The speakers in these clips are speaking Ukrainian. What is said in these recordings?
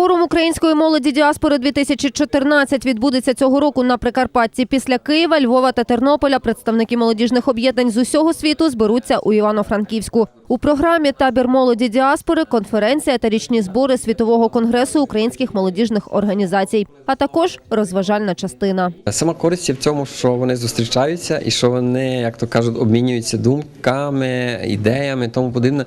Форум української молоді діаспори 2014 відбудеться цього року на Прикарпатті. Після Києва, Львова та Тернополя представники молодіжних об'єднань з усього світу зберуться у Івано-Франківську. У програмі табір молоді діаспори, конференція та річні збори світового конгресу українських молодіжних організацій, а також розважальна частина. Сама користь в цьому, що вони зустрічаються і що вони, як то кажуть, обмінюються думками, ідеями, тому подібне.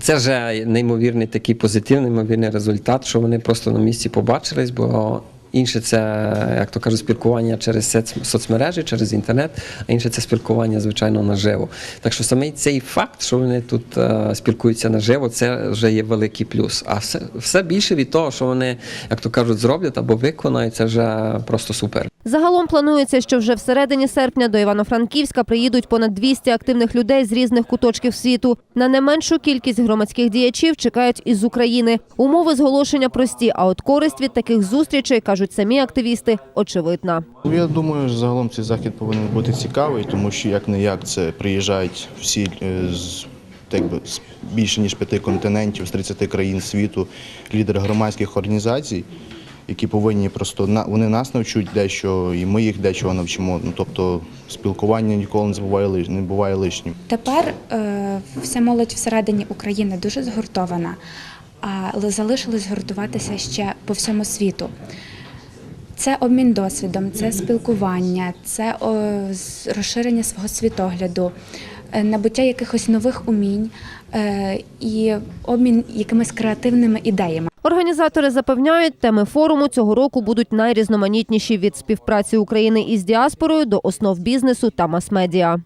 Це вже неймовірний такий позитивний, неймовірний результат, що вони просто на місці побачились, бо інше це, як то кажуть, спілкування через соцмережі, через інтернет, а інше це спілкування, звичайно, наживо. Так що саме цей факт, що вони тут е, спілкуються наживо, це вже є великий плюс. А все, все більше від того, що вони, як то кажуть, зроблять або виконають, це вже просто супер. Загалом планується, що вже всередині серпня до Івано-Франківська приїдуть понад 200 активних людей з різних куточків світу. На не меншу кількість громадських діячів чекають із України. Умови зголошення прості, а от користь від таких зустрічей, кажуть самі активісти, очевидна. Ну, Я думаю, загалом цей захід повинен бути цікавий, тому що як не як це приїжджають всі е, з так би, більше ніж п'яти континентів, з 30 країн світу, лідери громадських організацій, які повинні просто вони нас навчуть дещо, і ми їх дечого навчимо. Ну тобто спілкування ніколи не забуває не буває лишнім. Тепер е, вся молодь всередині України дуже згуртована, але залишилось гуртуватися ще по всьому світу. Це обмін досвідом, це спілкування, це розширення свого світогляду, набуття якихось нових умінь е, і обмін якимись креативними ідеями. Організатори запевняють, теми форуму цього року будуть найрізноманітніші від співпраці України із діаспорою до основ бізнесу та мас-медіа.